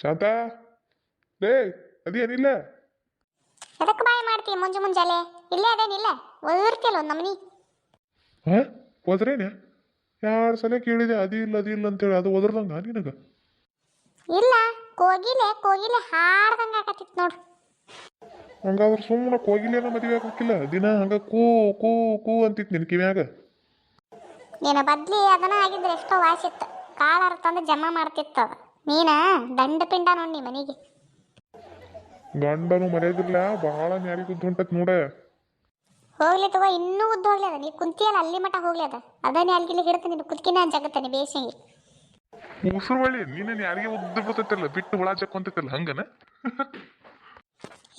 ಶಾಂತ? ಲೇ ಅದೇನಿಲ್ಲ ಎದಕ್ಕೆ ಬಾಯಿ ಮಾಡ್ತಿ ಮುಂಜು ಮುಂಜಾಲೆ. ಇಲ್ಲೇ ಅದೇನಿಲ್ಲ ಒದರ್ತಿಯಲ್ಲ ಒಂದು ನಮ್ನಿ. ಹಾ? ಹೋದ್ರೇನೆ ಎರಡು ಸಲ ಕೇಳಿದೆ ಅದಿಲ್ಲ ಅದಿಲ್ಲ ಅಂತೇಳಿ ಅದು ಒದರ್ದಂಗ ನಿನಗ? ಇಲ್ಲ ಕೋಗಿಲೆ ಕೋಗಿಲೆ ಹಾಡ್ದಂಗ ಆಗತ್ತಿತ್ತು ನೋಡು. ಹಂಗಾದ್ರೆ ಸುಮ್ಮನೆ ಕೋಗಿಲೆನ ಮದುವೆ ಆಗೋಕ್ಕಿಲ್ಲ ದಿನ ಹಂಗ ಕೂ ಕೂ ಕೂ ಅಂತಿತ್ತು ನಿನ್ ಕಿವ್ಯಾಗ? ನೀನು ಬದ್ಲಿ ಅದನ್ನ ಆಗಿದ್ರೆ ಎಷ್ಟೋ ವಾಸಿತ್ತು. ಕಾಳಾರ ತಂದು ಜಮಾ ಮಾಡ್ತಿತ್ತು ಅದು. ನೀನ? ದಂಡ ಪಿಂಡ ನೋಡಿ ನೀ ಮನೆಗೆ. ಗಂಡನು ಮರ್ಯಾದಿಲ್ಲ ಬಹಳ ನ್ಯಾರಿ ಕುದ್ದು ಹೊಂಟತ್ ನೋಡ. ಹೋಗ್ಲಿ ತಗೋ ಇನ್ನೂ ಉದ್ದ ಹೋಗ್ಲಿ ಅದ. ನೀ ಕುಂತಿಯಲ್ಲ ಅಲ್ಲಿ ಮಟ ಹೋಗ್ಲಿ ಅದ. ಅದನ್ನೇ ಅಲ್ಲಿಗೆ ಹಿಡಿತ ನೀನು ಕುದ್ಕಿನ ಜಗತ್ತಾನೆ ಬೇಸಂಗಿ. ಉಸಿರು ಒಳ್ಳೆ ನೀನೇನು ಯಾರಿಗೆ ಉದ್ದ ಬಿಡ್ತೈತಲ್ಲ ಬಿಟ್ಟು ಹುಳ ಚಕ್ಕೊಂತೈತಲ್ಲ ಹಂಗನ?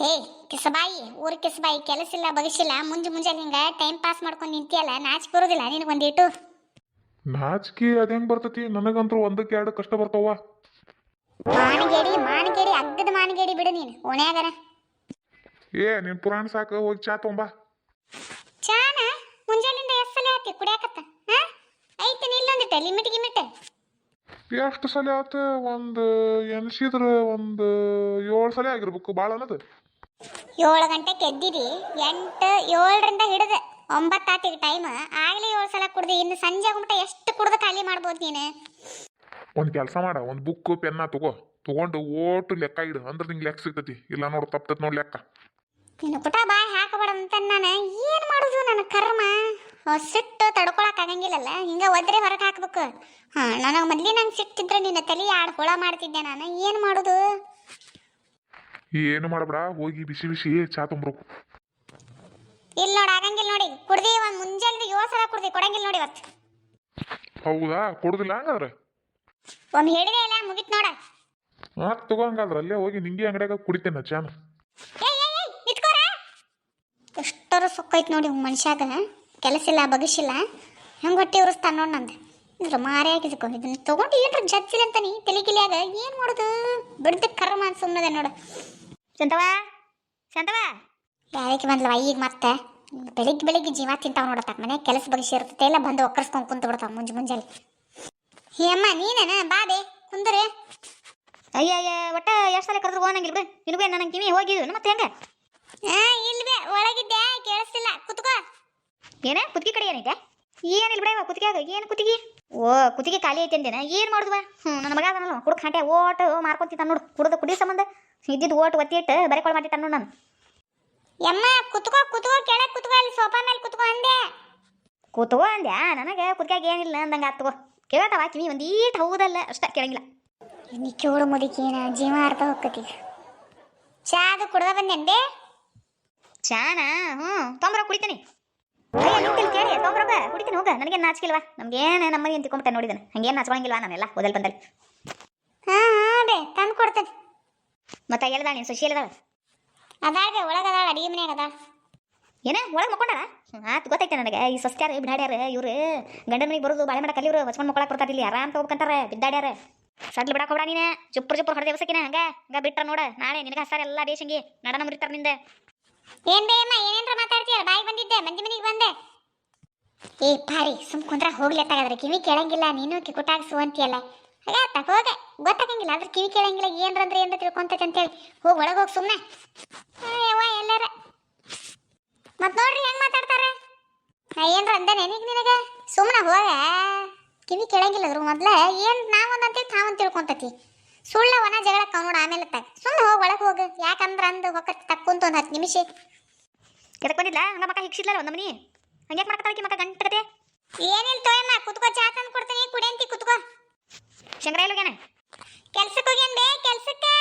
ಏ ಕಿಸಬಾಯಿ ಊರ್ ಕಿಸಬಾಯಿ ಕೆಲಸ ಇಲ್ಲ ಬಗಸಿಲ್ಲ ಮುಂಜೆ ಮುಂಜಾನೆ ಹಿಂಗ ಟೈಮ್ ಪಾಸ್ ಮಾಡ್ಕೊಂಡು ನಿಂತಿಯಲ್ಲ ನಾಚಿಕೆ ಬರೋದಿಲ್ಲ ನಿನಗೆ ಒಂದಿಟ್ಟು ನಾಚಿಕೆ ಅದ ಹೆಂಗ್ ಬರ್ತೈತಿ? ನನಗಂತೂ ಒಂದಕ್ಕೆ ಎರಡು ಕಷ್ಟ ಬರ್ತಾವ. ಮಾನಗೇಡಿ ಮಾನಗೇಡಿ ಅಗ್ಗದ ಮಾನಗೇಡಿ ಬಿಡು ನೀನು. ಓಣ್ಯಾಗನ ಏ ನಿನ್ ಪುರಾಣ ಸಾಕು ಹೋಗಿ ಚಾ ತೊಂಬಾ. ಚಾನ? ಮುಂಜಾನಿಂದ ಎಷ್ಟು ಸಲ ಆತಿ ಕುಡಿಯಾಕತ್ತ? ಹಾ? ಐತೆ ನಿಲ್ಲೊಂದಿಟ್ಟ ಲಿಮಿಟ್ ಗಿಮಿಟ್ ಎಷ್ಟು ಸಲ ಆತ? ಒಂದು ಎನ್ಸಿದ್ರ ಒಂದು ಏಳು ಸಲ ಆಗಿರ್ಬೇಕು ಭಾಳ ಅನ್ನೋದು. ಏಳು ಗಂಟೆ ಎದ್ದಿದಿ ಎಂಟು ಏಳರಿಂದ ಹಿಡಿದು. ಒಂಬತ್ತು ಆತಿಗೆ ಟೈಮ್ ಆಗಲೇ ಏಳು ಸಲ ಕುಡ್ದು ಇನ್ನು ಸಂಜೆ ಗುಂಟ ಎಷ್ಟು ಕುಡ್ದು ಖಾಲಿ ಮಾಡ್ಬೋದು ನೀನು? ಒಂದು ಕೆಲಸ ಮಾಡ ಒಂದು ಬುಕ್ ಪೆನ್ನ ತಗೋ. ತಗೊಂಡು ಓಟು ಲೆಕ್ಕ ಇಡು. ಅಂದ್ರೆ ನಿಂಗೆ ಲೆಕ್ಕ ಸಿಗ್ತತಿ. ಇಲ್ಲ ನೋಡು ತಪ್ಪತ್ ನೋಡಿ ಲೆಕ್ಕ. ನಿನ್ನ ಪುಟ ಬಾಯ್ ಹಾಕಬೇಡ ಅಂತ ನಾನು ಏನು ಮಾಡೋದು ನನ್ನ ಕರ್ಮ? ಸಿಟ್ಟು ತಡ್ಕೊಳಕ್ ಆಗಂಗಿಲ್ಲಲ್ಲ ಹಿಂಗ ಒದ್ರೆ ಹೊರಗೆ ಹಾಕ್ಬೇಕು. ಹಾ ನನಗೆ ಮೊದ್ಲೇ ನಂಗೆ ಸಿಟ್ಟಿದ್ರೆ ನಿನ್ನ ತಲೆ ಆಡ್ ಹುಳ ಮಾಡ್ತಿದ್ದೆ ನಾನು. ಏನು ಮಾಡೋದು? ಏನು ಮಾಡಬೇಡ ಹೋಗಿ ಬಿಸಿ ಬಿಸಿ ಚಾ ತುಂಬ್ರು. ಇಲ್ಲ ನೋಡಿ ಆಗಂಗಿಲ್ಲ ನೋಡಿ. ಕುಡ್ದಿ ಒಂದು ಮುಂಜಾನೆ ಸಲ ಕುಡ್ದಿ ಕೊಡಂಗಿಲ್ಲ ನೋಡಿ ಇವತ್ತು. ಹೌದಾ? ಕುಡ್ದಿಲ್ಲ ಹಂಗಾದ್ರೆ? ಒಮ್ಮೆ ಹೇಳಿದೆ ಇಲ್ಲ ಮುಗಿತ್ ನೋಡ. ತಗೋ ಹಂಗಾದ್ರೆ ಅಲ್ಲೇ ಹೋಗಿ ನಿಂಗೆ ಅಂಗಡಿಯಾಗ ಕುಡಿತೇನೆ ಚಾನ. ಎಷ್ಟರ ಸೊಕ್ಕೈತ್ ನೋಡಿ ಮನುಷ್ಯಾಗ. ಕೆಲಸ ಇಲ್ಲ ಬಗಸಿಲ್ಲ ಹೆಂಗ್ ಹೊಟ್ಟೆ ಉರಿಸ್ತಾನ ನೋಡ್ ನಂದು. ಇದ್ರ ಮಾರೇ ಆಗಿದ್ಕೋ. ಇದನ್ನ ತಗೊಂಡು ಏನ್ರ ಜಚ್ಚಿಲ್ಲ ಅಂತ ನೀ ತಲೆಗಿಲಿಯಾಗ ಏನ್ ಮಾಡೋದು? ಬಿಡ್ದ ಕರ್ಮ ಅಂತ ಸುಮ್ಮನೆ ನೋಡು. ಸಂತವ ಸಂತವ ಯಾರಿಗೆ ಬಂದ್ಲವ ಈಗ ಮತ್ತೆ ಬೆಳಿಗ್ಗೆ ಬೆಳಿಗ್ಗೆ ಜೀವ ತಿಂತಾವ ನೋಡತ್ತ ಮನೆ ಕೆಲಸ ಬಗ್ಗೆ ಇರ್ತೈತೆ ಎಲ್ಲ ಬಂದು ಒಕ್ಕರ್ಸ್ಕೊಂಡ್ ಕುಂತು ಬಿಡ್ತಾವ ಮುಂಜೆ ಮುಂಜಾನೆ. ಹೇ ಅಮ್ಮ ನೀನೇನ? ಬಾಬೆ ಕುಂದ್ರೆ. ಅಯ್ಯ ಅಯ್ಯ ಒಟ್ಟ ಎಷ್ಟು ಸಲ ಕರೆದ್ರು ಹೋಗಂಗಿಲ್ಲ ಬಿಡು ನಿನಗೂ ನನ್ನ ಕಿವಿ ಹೋಗಿದ್ದು ಮತ್ತೆ ಹೆಂಗ? ಇಲ್ವೇ ಒಳಗಿದ್ದೆ ಕೇಳಿಸ್ತಿಲ್ಲ. ಕುತ್ಕೋ. ಏನ ಕುತ್ತಿಗೆ ಕಡೆ ಏನೈತೆ? ಏನಿಲ್ಲ ಬಿಡ ಕುತ್ತಿಗೆಯಾಗ ಏನು ಕುತ್ತಿಗೆ? ಓ ಕುತ್ತಿಗೆ ಖಾಲಿ ಐತೆ ಅಂದೇನ ಏನು ಮಾಡುದ್ವ? ಹ್ಞೂ ನನ್ನ ಮಗ ಅದನಲ್ಲ ಕುಡ್ದು ಖಾಂಟೆ ಓಟು ಮಾರ್ಕೊಂತಿದ್ದ ನೋಡು ಕುಡ್ದು ಕುಡಿ ಸಂಬಂಧ. ಇದ್ದಿದ್ದು ಓಟ್ ಒತ್ತಿ ಇಟ್ಟು ಬರೀ ಕೊಳ ಮಾಡಿಟ್ಟ ನೋಡು ನಾನು. ಯಮ್ಮ ಕುತ್ಕೋ ಕುತ್ಕೋ ಕೆಳಗೆ ಕುತ್ಕೋ ಅಲ್ಲಿ ಸೋಫಾ ಮೇಲೆ ಕುತ್ಕೋ ಅಂದೆ. ಕುತ್ಕೋ ಅಂದ್ಯಾ? ನನಗೆ ಕುತ್ತಿಗೆಯಾಗ ಏನಿಲ್ಲ ಅಂದಂಗೆ ಆತ್ಗೋ ಕೇಳ್ತಾವ ಕಿವಿ ಒಂದು ಈಟ್ ಹೌದಲ್ಲ ಅಷ್ಟ ಕೇಳಂಗಿಲ್ಲ. ನೀ ಕೇಳು ಮುದುಕಿನ ಜೀವ ಅರ್ಥ ಹೋಗ್ತತಿ. ಚಾ ಅದು ಕುಡ್ದ ಬಂದೇನ್ ಬೇ? ಚಾನಾ? ಹ್ಞೂ ತೊಂಬರ ಕುಡಿತೀನಿ. ಕೇಳಿ ತೊಂಬರೋಗ ಕುಡಿತೀನಿ ಹೋಗ. ನನಗೇನು ನಾಚಿಕಿಲ್ವಾ ನಮ್ಗೇನು ನಮ್ಮನೆ ಅಂತ ತಿಳ್ಕೊಂಬಿಟ್ಟೆ ನೋಡಿದ್ದಾನೆ ಹಂಗೇನು ನಾಚ್ಕೊಳಂಗಿಲ್ವಾ ನಾನೆಲ್ಲ ಓದಲ್ ಬಂದಲ್ಲಿ? ಹಾ ಹಾಂ ಬೇ ತಂದು ಕೊಡ್ತೇನೆ ಮತ್ತೆ ಎಲ್ಲದಾಳ ನೀನು ಸುಶೀಲ್ ಅದಾಳ ಅದಾಳ ಬೇ ಒಳಗದಾಳ ಅಡಿಗೆ ಮನ್ಯಾಗ ಅದಾಳ. ಏನ? ಒಳಗೆ ಮಕ್ಕೊಂಡಾರ? ಆತ್ ಗೊತ್ತೈತೆ ನನಗೆ. ಈ ಸಸ್ತ್ಯಾರ ಬಿಡಾಡ್ಯಾರ ಇವ್ರು ಗಂಡನ ಮನೆಗೆ ಬರೋದು ಬಾಳೆ ಮಾಡಕ್ಕೆ ಇವ್ರು ಹೊಚ್ಕೊಂಡು ಮಕ್ಕಳಕ್ಕೆ ಬರ್ತಾರೆ ಇಲ್ಲಿ. ಆರಾಮ್ ತಗೋಬೇಕಂತಾರೆ, ಬಿದ್ದಾಡ್ಯಾರ. ಸಡ್ಲು ಬಿಡಕ್ಕೆ ಹೋಗ್ಬೇಡ ನೀನೆ. ಚುಪ್ಪರ್ ಚುಪ್ಪರ್ ಹೊಡೆದ ದೇವಸಕಿನ ಹಂಗ ಹಂಗ ಬಿಟ್ರ ನೋಡ. ನಾಳೆ ನಿನಗೆ ಹಸಾರ ಎಲ್ಲ ಬೇಸಂಗಿ ನಡನ ಮುರಿತಾರ ನಿಂದ. ಏನ್ ಬೇ ಅಮ್ಮ, ಏನೇನ್ರ ಮಾತಾಡ್ತೀಯ? ಬಾಯಿ ಬಂದಿದ್ದೆ, ಮಂದಿ ಮನೆಗೆ ಬಂದೆ. ಏ ಪಾರಿ ಸುಮ್ ಕುಂದ್ರ ಹೋಗ್ಲೆತ್ತಾಗದ್ರ ಕಿವಿ ಕೇಳಂಗಿಲ್ಲ. ನೀನು ಕಿಕುಟಾಗ್ಸು ಅಂತೀಯಲ್ಲ. ಹಾಗಾತ ಹೋಗ. ಗೊತ್ತಾಗಂಗಿಲ್ಲ. ಆದ್ರೆ ಕಿವಿ ಕೇಳಂಗಿಲ್ಲ. ಏನ್ರ ಅಂದ್ರೆ ಏನ್ರ ತಿಳ್ಕೊಂತೈತೆ ಅಂತೇಳಿ. ಹೋಗಿ ಒಳಗೆ ಹೋಗಿ ಸುಮ್ಮನೆ ಎಲ್ಲಾರ? ಮತ್ ನೋಡ್ರಿ ಹೆಂಗ್ ಮಾತಾಡ್ತಾರೆ? ಏನ್ರ ಅಂದೇನೆ ನೀಗ ನಿನಗೆ? ಸುಮ್ಮನೆ ಹೋಗ. ಕಿವಿ ಕೇಳಂಗಿಲ್ಲ ಅದ್ರ ಮೊದ್ಲೇ. ಏನ್ ನಾವೊಂದ್ ಅಂತೇಳಿ ತಾವೊಂದ್ ತಿಳ್ಕೊಂತತಿ. ಸುಳ್ಳ ವನ ಜಗಳ ನೋಡ ಆಮೇಲೆ ತಗ. ಸುಮ್ಮನೆ ಹೋಗಿ ಒಳಗೆ ಹೋಗು. ಯಾಕಂದ್ರ ಅಂದು ಹೊಕ್ಕತ್ ತಕ್ಕೊಂತ ಒಂದು ಹತ್ತು ನಿಮಿಷ. ಎದಕ್ಕೆ ಬಂದಿಲ್ಲ ಹಂಗ ಮಕ್ಕ ಹಿಕ್ಸಿಲ್ಲ ಒಂದು ಮನಿ ಹಂಗ್ಯಾಕೆ ಮಾಡಕತ್ತಾಳಕಿ ಮಕ್ಕ ಗಂಟೆ ಏನಿಲ್ಲ ತೋಯಮ್ಮ ಕುತ್ಕೋ ಚಾ ತಂದು ಕೊಡ್ತೀನಿ. ಕುಡಿಯಂತಿ ಕುತ್ಕೋ. ಶಂಕರ ಇಲ್ಲ ಕೆಲ್ಸಕ್ಕೆ ಹೋಗ್ಯಾನ್ ಬೇ ಕೆಲ್ಸಕ್ಕೆ.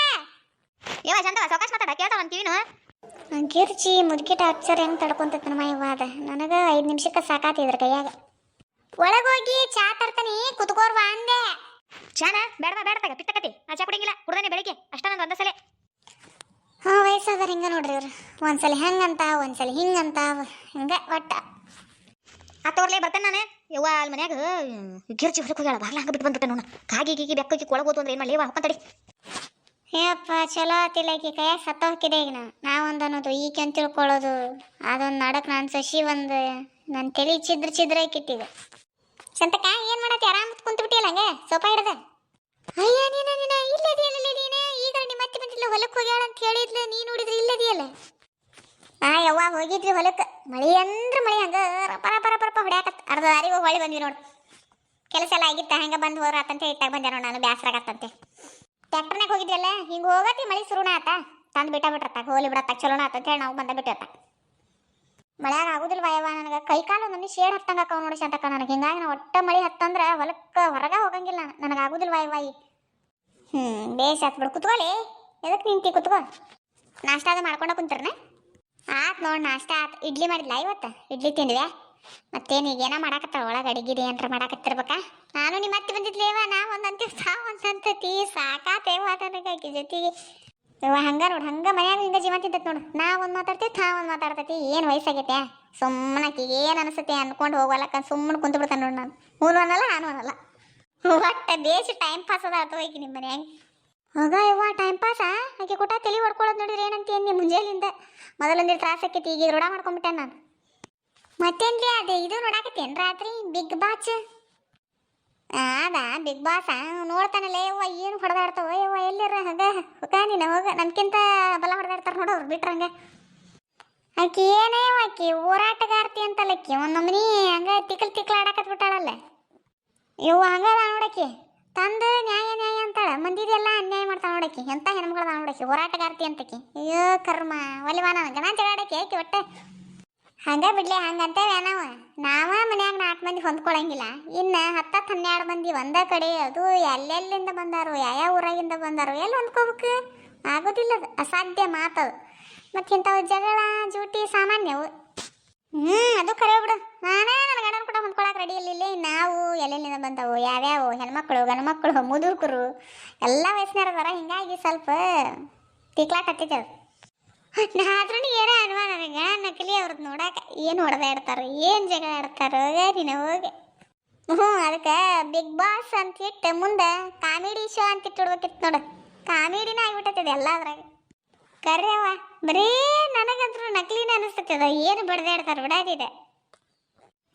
ಯಾವ ಚಂದ ಸಾವಕಾಶ ಮಾತಾಡ? ಕೇಳ್ತಾವ ಅಂತ ಗಿರ್ಚಿ ಮುದುಕಿಟ ಹಚ್ಚರ್ ಹೆಂಗ್ ತಡ್ಕೊಂತೈತೆ ನಮ್ಮ ಇವಾದ ನನಗ ಐದು ನಿಮಿಷಕ್ಕೆ ಸಾಕಾತಿದ್ರ ಕೈಯಾಗ. ಒಳಗೋಗಿ ಚಾ ತರ್ತಾನಿ ಕುತ್ಕೋರ್ವಾ ಅಂದೆ. ಚಾನ? ಬೇಡವಾ ಬೇಡ ತಗ ಪಿತ್ತಕತಿ ಆ ಚಾ ಕುಡಿಯಂಗಿಲ್ಲ ಕುಡ್ದಾನೆ ಬೆಳಿಗ್ಗೆ. ಅಷ್ಟ ನಂದು ಒಂದ ಸಲ ಹಾ ವಯಸ್ಸಾದವ್ರ ಹಿಂಗ ನೋಡ್ರಿ ಇವ್ರು. ಒಂದ್ಸಲ ಹೆಂಗಂತ ಒಂದ್ಸಲ ಹಿಂಗಂತ ಹಿಂಗ ಒಟ್ಟ. ಹತ್ತವರ್ಲೆ ಬರ್ತಾನೆ ನಾನು. ಯವ್ವ ಅಲ್ಲಿ ಮನ್ಯಾಗ ಗಿರ್ಚಿ ಹೊರಗೆ ಹೋಗ್ಯಾಳ. ಹಂಗ ಬಿಟ್ಟು ಬಂದ್ಬಿಟ್ಟೆ ನೋಡ. ಕಾಗಿ ಗೀಗಿ ಬೆಕ್ಕಿ ಕೊಳಗೋದು ಅಂದ್ರೆ ಏನು ಮಾಡಲಿ? ಹೊಕ್ಕಂತಡಿ ಏಪ್ಪ, ಚಲೋ ಆತಿಲ್ಲ ಈಕೆ ಕೈಯಾಗ ಸತ್ತ ಹೋಗಿದ್ದೆ ಈಗ ನಾ. ನಾವೊಂದು ಅನ್ನೋದು ಈಕೆ ಅಂತ ತಿಳ್ಕೊಳ್ಳೋದು, ಅದೊಂದು ನಡಕ್ ನನ್ನ ಸಸಿ ಒಂದು ನನ್ನ ತಲೆ ಚಿದ್ರ ಚಿದ್ರ ಇಕ್ಕಿಟ್ಟಿದೆ ಸಂತಕ, ಏನು ಮಾಡತ್ತೆ? ಆರಾಮ್ ಕುಂತು ಬಿಟ್ಟಿಲ್ಲ ಹಂಗೆ? ಸೋಫಾ ಹಿಡ್ದ? ಅಯ್ಯ, ನೀನ ನೀನ ನಿಮ್ಮ ಇಲ್ಲ ಬಂದಿಲ್ಲ ಹೊಲಕ್ಕೆ ಹೋಗ್ಯಾಳ ಅಂತ ಹೇಳಿದ್ಲು, ನೀನು ನೋಡಿದ್ರೆ ಇಲ್ಲದಿಯಲ್ಲ. ಆ, ಯಾವಾಗ ಹೋಗಿದ್ರಿ ಹೊಲಕ್ಕೆ ಮಳಿ ಅಂದ್ರೆ ಮಳಿ ಹಂಗ ಪರ ಪರ ರಪ ರಪ ಹೊಡ್ಯಾಕತ್ ಅರ್ಧ ದಾರಿಗೆ ಹೊಳಿ ಬಂದ್ವಿ ನೋಡು. ಕೆಲಸ ಎಲ್ಲ ಆಗಿತ್ತ? ಹಂಗ ಬಂದು ಹೋರಾತಂತ ಇಟ್ಟಾಗ ಬಂದೆ ನಾನು ಬ್ಯಾಸರ ಆಗತ್ತಂತೆ ಟ್ಯಾಕ್ಟರ್ನಾಗ ಹೋಗಿದ್ಯಲ್ಲ, ಹಿಂಗೆ ಹೋಗತ್ತಿ ಮಳೆ ಶುರುನ ಆತ. ತಂದು ಬಿಟ್ಟ ಬಿಟ್ರತ್ತ, ಹೋಲಿ ಬಿಡತ್ತ, ಚಲೋನ ಆತ ಅಂತ ಹೇಳಿ ನಾವು ಬಂದ ಬಿಟ್ಟಿರತ್ತ ಮಳೆಯಾಗ ಆಗುದಿಲ್ಲ ಯವ್ವ ನನಗೆ? ಕೈ ಕಾಲು ನಮಗೆ ಶೇಡ್ ಹತ್ತಂಗ ಅಕ್ಕ ನೋಡಿ ಅಂತಕ್ಕ ನನಗೆ. ಹಿಂಗಾಗಿ ನಾ ಒಟ್ಟ ಮಳೆ ಹತ್ತಂದ್ರೆ ಹೊಲಕ್ಕೆ ಹೊರಗೆ ಹೋಗಂಗಿಲ್ಲ ನನಗೆ ಆಗುದಿಲ್ಲ ಯವ್ವ ಈ? ಹ್ಞೂ ಬೇಸ್ ಆತ್ ಬಿಡು. ಕುತ್ಕೊಳ್ಳಿ ಎದಕ್ಕೆ ನಿಂತಿ ಕುತ್ಕೋ? ನಾಷ್ಟ ಅದು ಮಾಡ್ಕೊಂಡ ಕುಂತಿರ್ನೆ? ಆತ್ ನೋಡಿ ನಾಷ್ಟ ಆತ್. ಇಡ್ಲಿ ಮಾಡಿದ್ಲ ಇವತ್ತು? ಇಡ್ಲಿ ತಿಂದ್ವ್ಯಾ? ಮತ್ತೇನು ಈಗೇನ ಮಾಡಾಕತ್ತಾಳ ಒಳಗೆ ಅಡಿಗಿರಿ ಏನ್ರ ಮಾಡಾಕತ್ತಿರ್ಬೇಕಾ? ನಾನು ನಿಮ್ಮ ಅತ್ತೆ ಬಂದಿದ್ಲೇವ ನಾ ಒಂದಂತೀವಿ ಸಾ ಒಂದಂತತಿ ಸಾಕಾತೇವ ನನಗೆ ಆಕಿ ಜೊತೆಗೆ. ಇವ ಹಂಗ ನೋಡು, ಹಂಗ ಮನ್ಯಾಗ ಹಿಂಗ ಜೀವ ನೋಡು. ನಾ ಒಂದು ಮಾತಾಡ್ತೀವಿ ತಾ ಒಂದು ಮಾತಾಡ್ತೈತಿ. ಏನು ವಯಸ್ಸಾಗೈತೆ? ಸುಮ್ಮನೆ ಏನು ಅನಿಸುತ್ತೆ ಅನ್ಕೊಂಡು ಹೋಗಲಕ್ಕ ಸುಮ್ಮನೆ ಕುಂತು ಬಿಡ್ತಾನೆ ನೋಡು ನಾನು. ಮೂರು ಅನ್ನಲ್ಲ ನಾನು ಅನ್ನಲ್ಲ. ಒಟ್ಟ ದೇಶ ಟೈಮ್ ಪಾಸ್ ಅದ ಅಥವಾ ಈಗ ನಿಮ್ಮ ಮನ್ಯಾಗ. ಹೋಗ ಯವ್ವ ಟೈಮ್ ಪಾಸ್ ಆಕೆ ಕೊಟ್ಟ ತಲೆ ಹೊಡ್ಕೊಳ್ಳೋದು ನೋಡಿದ್ರೆ ಏನಂತ ನೀ ಮುಂಜಾನಿಂದ ಮೊದಲೊಂದಿರು ತ್ರಾಸ ಆಕೈತಿ ಈಗ ರೂಢ ಮಾಡ್ಕೊಂಬಿಟ್ಟೆ ನಾನು. ಮತ್ತೇನ್ರಿ? ಅದು ಇದು ನೋಡಾಕತ್ತೇನು ರಾತ್ರಿ? ಬಿಗ್ ಬಾಸ್ ಅದ? ಬಿಗ್ ಬಾಸ್ ನೋಡ್ತಾನಲ್ಲ, ಯವ್ವ, ಏನು ಹೊಡೆದಾಡ್ತಾವ, ಯವ್ವ ಎಲ್ಲಿರ ಹಂಗ, ಹೋಗ, ನೀನು ಹೋಗ. ನನ್ಕಿಂತ ಬಲ ಹೊಡೆದಾಡ್ತಾರ ನೋಡು ಅವ್ರು ಬಿಟ್ರಂಗ ಆಕಿ ಏನೇ ಆಕಿ ಹೋರಾಟಗಾರ್ತಿ ಅಂತಲ್ಲ ಆಕಿ. ಒಂದು ನಮನಿ ಹಂಗ ತಿಕ್ಕಲ್ ತಿಕ್ಕಲ್ ಆಡಕತ್ ಬಿಟ್ಟಾಳಲ್ಲ. ಇವು ಹಂಗದ ನೋಡಕಿ ತಂದು ನ್ಯಾಯ ನ್ಯಾಯ ಅಂತಾಳ. ಮಂದಿದೆಲ್ಲ ಅನ್ಯಾಯ ಮಾಡ್ತಾಳ ನೋಡಕಿ ಎಂತ ಹೆಣ್ಮಗಳದ ನೋಡಕಿ ಹೋರಾಟಗಾರ್ತಿ ಅಂತಕಿ ಅಯ್ಯೋ, ಕರ್ಮ. ಒಲಿವಾನ. ನನಗೆ ನಾ ಜಗಾಡಕಿ ಆಕಿ ಒಟ್ಟೆ. ಹಂಗ ಬಿಡ್ಲಿ ಹಂಗಂತೇವೆ ನಾವು. ನಾವ ಮನ್ಯಾಗ ನಾಲ್ಕು ಮಂದಿ ಹೊಂದ್ಕೊಳಂಗಿಲ್ಲ. ಇನ್ನ ಹತ್ತತ್ತು ಹನ್ನೆರಡು ಮಂದಿ ಒಂದ ಕಡೆ, ಅದು ಎಲ್ಲೆಲ್ಲಿಂದ ಬಂದಾರು ಯಾವ ಊರಾಗಿಂದ ಬಂದಾರು, ಎಲ್ಲಿ ಹೊಂದ್ಕೋಬೇಕು? ಆಗೋದಿಲ್ಲ ಅದು, ಅಸಾಧ್ಯ ಮಾತದು ಮತ್ತೆ ಇಂಥವು ಜಗಳ, ಜೂಟಿ ಸಾಮಾನ್ಯವು. ಹ್ಞೂ ಅದು ಕರೆ ಬಿಡು. ನಾನೇ ನನ್ನ ಕೂಡ ಹೊಂದ್ಕೊಳಕ್ ರೆಡಿ ಇಲ್ಲ ನಾವು ಎಲ್ಲೆಲ್ಲಿಂದ ಬಂದವು, ಯಾವ್ಯಾವು, ಹೆಣ್ಮಕ್ಳು, ಗಂಡ್ಮಕ್ಳು ಮುದುಕರು ಎಲ್ಲ ವಯಸ್ಸಿನಾರ ಅದಾರ. ಹಿಂಗಾಗಿ ಸ್ವಲ್ಪ ತಿಕ್ಲಾಟ ಹತ್ತಿತ್ತು ಅದು ಆದ್ರೂ ಏನೋ ಅನುಮಾನ ನನಗೆ. ನಕಲಿ ಅವ್ರದ್ದು ನೋಡಾಕ ಏನು ಹೊಡೆದಾಡ್ತಾರೋ ಏನು ಜಗಳ ಆಡ್ತಾರೋ ನೀನು ಹೋಗಿ. ಹ್ಞೂ, ಅದಕ್ಕೆ ಬಿಗ್ ಬಾಸ್ ಅಂತ ಇಟ್ಟು ಮುಂದೆ ಕಾಮಿಡಿ ಶೋ ಅಂತ ಇಟ್ಟಿಡ್ಬೇಕಿತ್ತು ನೋಡು. ಕಾಮಿಡಿನ ಆಗ್ಬಿಟ್ಟೈತೆ ಎಲ್ಲ ಅದ್ರಾಗ. ಕರ್ಯವ ಬರೀ ನನಗಂತೂ ನಕಲಿನ ಅನಿಸ್ತದ ಏನು ಬಡ್ದಾಡ್ತಾರೆ ಬಿಡಾದಿದೆ.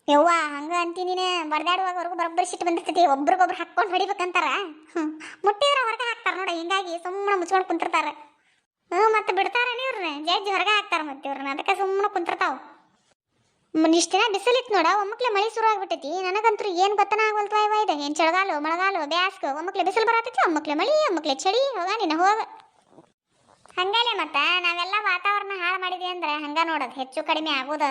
ಯವ್ವ, ಹಂಗ ಅಂತೀನಿನೇ ಬಡ್ದಾಡುವಾಗವರೆಗೂ ಬರೋಬ್ಬರಿ ಸಿಟ್ಟು ಬಂದಿರ್ತೈತಿ. ಒಬ್ರಿಗೊಬ್ರು ಹಾಕ್ಕೊಂಡು ಹೊಡಿಬೇಕಂತಾರ. ಮುಟ್ಟಿದ್ರೆ ಹೊರಗೆ ಹಾಕ್ತಾರೆ ನೋಡ. ಹಿಂಗಾಗಿ ಸುಮ್ಮನೆ ಮುಚ್ಕೊಂಡು ಕುಂತಿರ್ತಾರೆ. ಜಡ್ಜ್ ಹೊರಗೆ ಹಾಕ್ತಾರ ಮತ್ತೆ ಇವ್ರನ್ನ. ಅದಕ್ಕೆ ಸುಮ್ಮನೆ ಕುಂತಿರ್ತಾವ. ಇಷ್ಟು ದಿನ ಬಿಸಿಲಿತ್ತು ನೋಡ, ಒಮ್ಮಕ್ಲೆ ಮಳೆ ಶುರು ಆಗ್ಬಿಟ್ಟೈತಿ. ನನಗಂತೂ ಏನು ಗೊತ್ತನ ಆಗವಲ್ತು ಇವ ಇದೆ ಏನು ಚಳಿಗಾಲು, ಮಳೆಗಾಲು, ಬ್ಯಾಸ್ಗು, ಒಮ್ಮಕ್ಲೆ ಬಿಸಿಲು ಬರತೈತಿ, ಒಮ್ಮಕ್ಲೆ ಮಳಿ, ಒಮ್ಮಕ್ಲೆ ಚಳಿ, ಹೋಗ ನಿನ್ನ ಹೋಗ. ಹಂಗಲೇ ಮತ್ತೆ, ನಾವೆಲ್ಲ ವಾತಾವರಣ ಹಾಳು ಮಾಡಿದ್ವಿ ಅಂದ್ರೆ ಹಂಗ ನೋಡೋದು, ಹೆಚ್ಚು ಕಡಿಮೆ ಆಗೋದು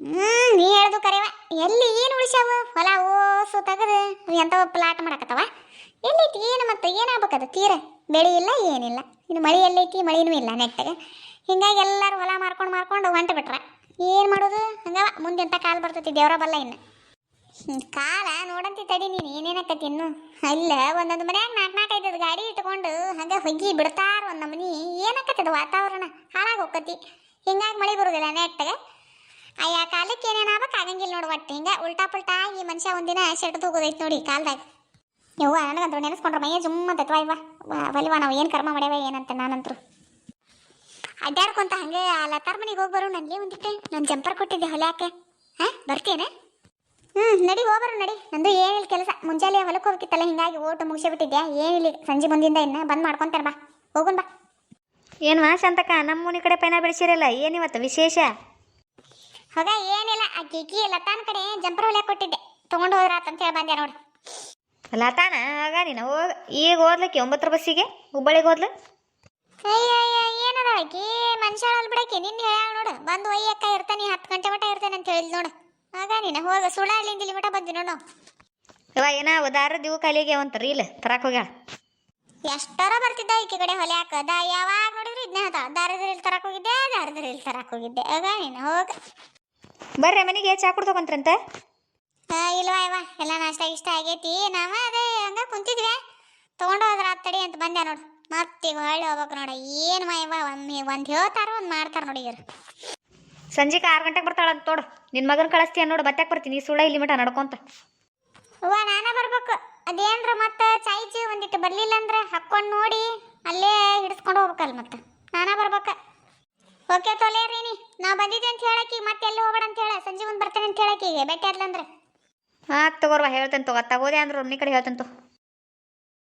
ಹ್ಮ್, ನೀ ಹೇಳ್ದು ಕರೆವ. ಎಲ್ಲಿ ಏನು ಉಳಿಸ್ಯಾವು? ಹೊಲ ಓಸು ತೆಗೆದು. ಎಂತ ಪ್ಲಾಟ್ ಮಾಡಕತ್ತವ? ಎಲ್ಲೈತಿ ಏನು ಮತ್ತೆ ಏನಾಗ್ಬೇಕದು ತೀರ? ಬೆಳೆ ಇಲ್ಲ, ಏನಿಲ್ಲ. ಇನ್ನು ಮಳೆ ಎಲ್ಲೈತಿ, ಮಳೆನೂ ಇಲ್ಲ ನೆಟ್ಟಗೆ ಹಿಂಗಾಗಿ ಎಲ್ಲರೂ ಹೊಲ ಮಾರ್ಕೊಂಡು ಮಾರ್ಕೊಂಡು ಹೊಂಟು ಬಿಟ್ರ. ಏನು ಮಾಡೋದು? ಹಂಗವ ಮುಂದೆ ಅಂತ ಕಾಲ ಬರ್ತೈತಿ, ದೇವ್ರ ಬಲ್ಲ ಇನ್ನು. ಕಾಲ ನೋಡಂತಿ ತಡಿ ನೀನು, ಏನೇನಕ್ಕತಿ ಇನ್ನು? ಅಲ್ಲ, ಒಂದೊಂದು ಮನ್ಯಾಗ ನಾಲ್ಕು ನಾಲ್ಕು ಐದು ಗಾಡಿ ಇಟ್ಕೊಂಡು ಹಂಗೆ ಹೊಗ್ಗಿ ಬಿಡ್ತಾರ ಒಂದು ಮನಿ ಏನಕ್ಕತ್ತದ ವಾತಾವರಣ? ಹಾಳಾಗಿ ಹೋಗ್ಕತಿ. ಹಿಂಗಾಗಿ ಮಳೆ ಬರೋದಿಲ್ಲ ನೆಟ್ಟಗೆ ಅಯ್ಯ, ಕಾಲಕ್ಕೆ ಏನೇನಾಗಬೇಕು ಆಗಂಗಿಲ್ಲ ನೋಡು ಒಟ್ಟು. ಹಿಂಗೆ ಉಲ್ಟಾ ಪುಲ್ಟಾ ಈ ಮನುಷ್ಯ ಒಂದಿನ ಶೆಡ್ದು ಹೋಗೋದೈತಿ ನೋಡಿ ಕಾಲ್ದಾಗ. ಯವ್ವ ನನಗಂತೂ ನೆನೆಸ್ಕೊಂಡ್ರೆ ಮೈಯ ಜುಮ್ಮ ತತ್ವ ಇವ ಬಲಿವ ನಾವು ಏನು ಕರ್ಮ ಮಾಡ್ಯಾವ ಏನಂತ ನಾನಂತರು. ಅಡ್ಡಾಡ್ಕೊಂತ ಹಂಗೆ ಆ ಲತಾರ್ ಮನೆಗೆ ಹೋಗಿ ಬರು ನನಗೆ ಒಂದಿಟ್ಟೆ ನಾನು ಜಂಪರ್ ಕೊಟ್ಟಿದ್ದೆ ಹೊಲ್ಯಾಕೆ ಹಾಂ ಬರ್ತೇನೆ ಹ್ಞೂ ನಡಿ ಹೋಗ್ಬರು ನಡಿ. ನಂದು ಏನಿಲ್ಲ ಕೆಲಸ. ಮುಂಜಾನೆ ಹೊಲಕ್ಕೆ ಹೋಗ್ತಿತ್ತಲ್ಲ ಹಿಂಗಾಗಿ ಓಟು ಮುಗಿಸಿಬಿಟ್ಟಿದ್ದೆ ಏನಿಲ್ಲ ಸಂಜೆ ಮುಂದಿಂದ ಇನ್ನು ಬಂದ್ ಮಾಡ್ಕೊಂತಾರೆ ಬಾ. ಹೋಗುನ್ ಬಾ. ಏನ್ವಾ ಶಾಂತಕ್ಕ ನಮ್ಮ ಮನೆ ಕಡೆ ಪೈನ ಬೆಳೆಸಿರಲ್ಲ ಏನಿವತ್ತು ವಿಶೇಷ? ಹೋಗ ಏನಿಲ್ಲ ಆ ಕಿಕಿ ಲತಾನ್ ಕಡೆ ಜಂಪರ್ ಹೊಲ್ಯಾಕೆ ಕೊಟ್ಟಿದ್ದೆ. ತೊಗೊಂಡು ಹೋದ್ರಾತ್ ಅಂತ ಹೇಳಿ ಬಂದೆ ನೋಡು. ಲತಾನ ಆಗ ನೀನು ಹೋಗ ಈಗ ಓದ್ಲಿಕ್ಕೆ ಒಂಬತ್ತರ ಬಸ್ಸಿಗೆ? ಹುಬ್ಬಳ್ಳಿಗೆ ಹೋದ್ಲು? ಅಯ್ಯ ಅಯ್ಯ ಏನದ ಆಕಿ? ಬಿಡಕ್ಕೆ ನಿನ್ನ ಹೇಳ ನೋಡು. ಬಂದು ಒಯ್ಯಕ್ಕ ಇರ್ತಾನೆ ಹತ್ತು ಗಂಟೆ ಮಟ ಇರ್ತಾನೆ ಅಂತ ಹೇಳಿದ್ ನೋಡು. ಆಗ ನೀನು ಹೋಗ ಸುಡಾಲಿಂದ ಇಲ್ಲಿ ಮಟ ಬಂದಿ ನೋಡು. ಇವ ಏನ ಉದಾರ ದಿವು ಕಾಲಿಗೆ ಅಂತ ರೀಲ್ ತರಾಕ್ ಹೋಗ್ಯಾಳ. ಎಷ್ಟರ ಬರ್ತಿದ್ದ ಈಕೆ ಕಡೆ ಹೊಲೆ ಹಾಕ. ದಾ ಯಾವಾಗ ನೋಡಿದ್ರು ಇದನ್ನೇ ಹದ ದಾರದ್ರಲ್ಲಿ ತರಕ್ ಹೋಗಿದ್ದೆ ದಾರದ್ರಲ್ಲಿ ತರಕ್ ಹೋಗಿದ್ದೆ. ಆಗ ನೀನು ಹೋಗ. ಬರ್ರಿ ಮನೆಗೆ ಚಾ ಕುಡ್ತೋಕಂತ್ರಂತ ಇಲ್ವಾ ಇವ? ಎಲ್ಲ ನಾಷ್ಟ ಇಷ್ಟ ಆಗೈತಿ. ನಾವ ಅದೇ ಹಂಗ ಕುಂತಿದ್ವಿ. ತಗೊಂಡು ಹೋದ್ರ ತಡಿ ಅಂತ ಬಂದೆ ನೋಡು. ಮತ್ತೆ ಹೊಳ್ಳಿ ಹೋಗ್ಬೇಕು ನೋಡ. ಏನು ಇವ? ಒಮ್ಮೆ ಒಂದು ಹೇಳ್ತಾರ ಒಂದು ಮಾಡ್ತಾರ ನೋಡಿ ಇವ್ರು. ಸಂಜೆಗೆ ಆರು ಗಂಟೆಗೆ ಬರ್ತಾಳಂತ ತೋಡು. ನಿನ್ ಮಗನ ಕಳಿಸ್ತೀಯ ನೋಡು ಬತ್ತಾಕ್ ಬರ್ತೀನಿ. ಸುಳ್ಳ ಇಲ್ಲಿ ಮಟ ನಡ್ಕೊಂತ. ಅವ್ವ ನಾನ ಬರ್ಬೇಕು. ಅದೇನ್ರ ಮತ್ತೆ ಚಾಯ್ಜಿ ಒಂದಿಟ್ಟು ಬರ್ಲಿಲ್ಲ ಅಂದ್ರೆ ಹಾಕೊಂಡ್ ನೋಡಿ ಅಲ್ಲೇ ಹಿಡಿಸ್ಕೊಂಡು ಹೋಗ್ಬೇಕಲ್ಲ ಮತ್ತೆ. ನಾನ ಬರ್ಬೇಕ. ಓಕೆ ತೊಲೇರೀನಿ ನಾ. ಬಂದಿದ್ದೆ ಅಂತ ಹೇಳಕ್ಕೆ ಮತ್ತೆ ಎಲ್ಲಿ ಹೋಗ್ಬೇಡ ಅಂತ ಹೇಳ. ಸಂಜೆ ಮುಂದೆ ಬರ್ತೇನೆ ಅಂತ ಹೇಳಕ್ಕೆ ಭೇಟಿ ಆದ್ಲಂದ್ರೆ ಹಾಂ ತಗೋರ್ವ ಹೇಳ್ತೇನೆ ತಗೋ ತಗೋದೆ ಅಂದ್ರೆ ಒಮ್ಮೆ ಕಡೆ ಹೇಳ್ತೇನೆ ತಗೋ.